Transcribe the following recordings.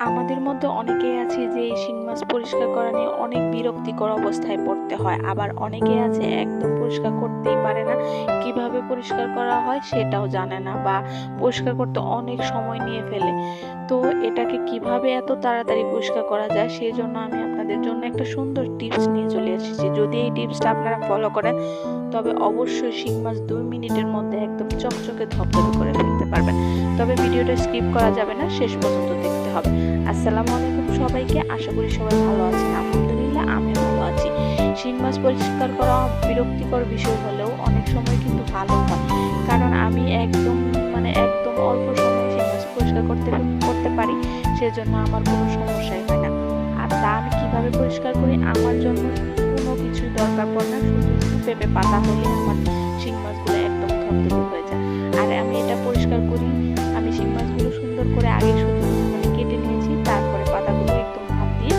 আমাদের মধ্যে অনেকেই আছে যে এই শিং মাছ পরিষ্কার করা নিয়ে অনেক বিরক্তিকর অবস্থায় পড়তে হয়। আবার অনেকে আছে একদম পরিষ্কার করতেই পারে না। কীভাবে পরিষ্কার করা হয় সেটাও জানে না বা পরিষ্কার করতে অনেক সময় নিয়ে ফেলে। তো এটাকে কীভাবে এত তাড়াতাড়ি পরিষ্কার করা যায় সেই জন্য আমি আপনাদের জন্য একটা সুন্দর টিপস নিয়ে চলে এসেছি। যদি এই টিপসটা আপনারা ফলো করেন, তবে অবশ্যই শিং মাছ দুই মিনিটের মধ্যে একদম চকচকে ধপধপে করে ফেলতে পারবেন। তবে ভিডিওটা স্কিপ করা যাবে না, শেষ পর্যন্ত দেখতে হবে। আসসালামু আলাইকুম সবাইকে, আশা করি সবাই ভালো আছেন। আলহামদুলিল্লাহ আমি ভালো আছি। শিং মাছ পরিষ্কার করা বিরক্তিকর বিষয় হলেও অনেক সময় কিন্তু ভালো হয়। কারণ আমি একদম মানে একদম অল্প সময়ে শিং মাছ পরিষ্কার করতে করতে পারি, সেজন্য আমার কোনো সমস্যাই হয় না। কীভাবে পরিষ্কার করি, আমার জন্য কোনো কিছু দরকার পড়ে না, শুধু পেঁপে পাতা হলে আমার শিং মাছগুলো একদম ধপধপে হয়ে যায়। আর আমি এটা পরিষ্কার করি, আমি শিং মাছগুলো সুন্দর করে আগে শুধু মানে কেটে নিয়েছি, তারপরে পাতাগুলো একদম হাত দিয়ে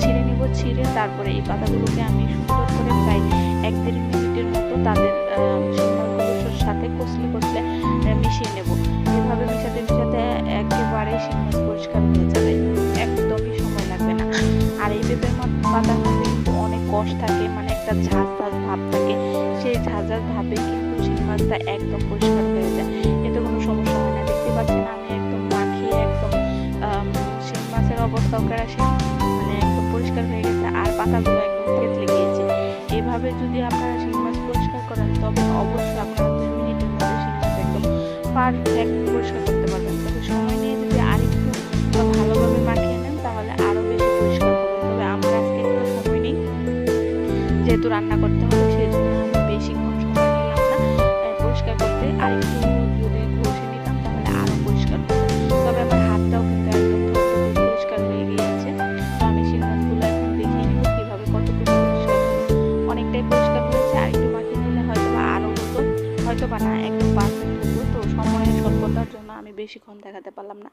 ছিঁড়ে নিব, ছিঁড়ে তারপরে এই পাতাগুলোকে আমি সুন্দর করে প্রায় এক দেড় মিনিটের মতো তাদের শিং মাছগুলোর সাথে কষলে কষলে মিশিয়ে নেব। এভাবে মিশাতে মিশাতে একেবারে শিং মাছ পরিষ্কার কষ থাকে মানে একটা ঝাঁজ ঝাঁজ ভাব থাকে। সেই ঝাঁঝ ঝাঁজ ভাবে কিন্তু শিং মাছটা একদম পরিষ্কার হয়ে যায়। এতে কোনো সমস্যা হয় না। দেখতে পাচ্ছেন আমি একদম মাখিয়ে একদম শিং মাছের অবস্থাও কেরাসি মানে একদম পরিষ্কার হয়ে গেছে। আর পাতাগুলো একদম থেতলে গিয়েছে। এভাবে যদি আপনারা শিং মাছ পরিষ্কার করেন, তবে অবশ্যই আপনারা দুই মিনিটের মধ্যে শিং মাছ একদম পারফেক্ট পরিষ্কার যেহেতু রান্না করতে হবে সেই আমি বেশিক্ষণ সময় নিলাম না। পরিষ্কার করতে আর একটু যদি ঘষে নিতাম তাহলে আরও পরিষ্কার তবে আমার হাতটাও কিন্তু একদম পরিষ্কার হয়ে গিয়েছে। তো আমি সেই মাছগুলো এখন দেখিয়ে নিব কীভাবে কতটুকু পরিষ্কার অনেকটাই পরিষ্কার হয়েছে আর একটু মাখিয়ে নিলে হয়তো বা আরও হতো। হয়তো বা না একদম পারফেক্ট হতো। তো সময়ের স্বল্পতার জন্য আমি বেশিক্ষণ দেখাতে পারলাম না।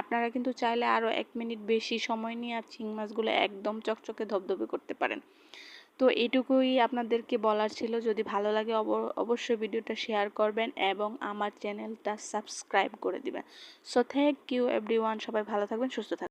আপনারা কিন্তু চাইলে আরও এক মিনিট বেশি সময় নিয়ে আর চিং মাছগুলো একদম চকচকে ধবধবে করতে পারেন। তো এটুকুই আপনাদেরকে বলার ছিল। যদি ভালো লাগে অব- অবশ্যই ভিডিওটা শেয়ার করবেন এবং আমার চ্যানেলটা সাবস্ক্রাইব করে দিবেন। সো থ্যাংক ইউ এভরিওয়ান সবাই ভালো থাকবেন, সুস্থ থাকবেন।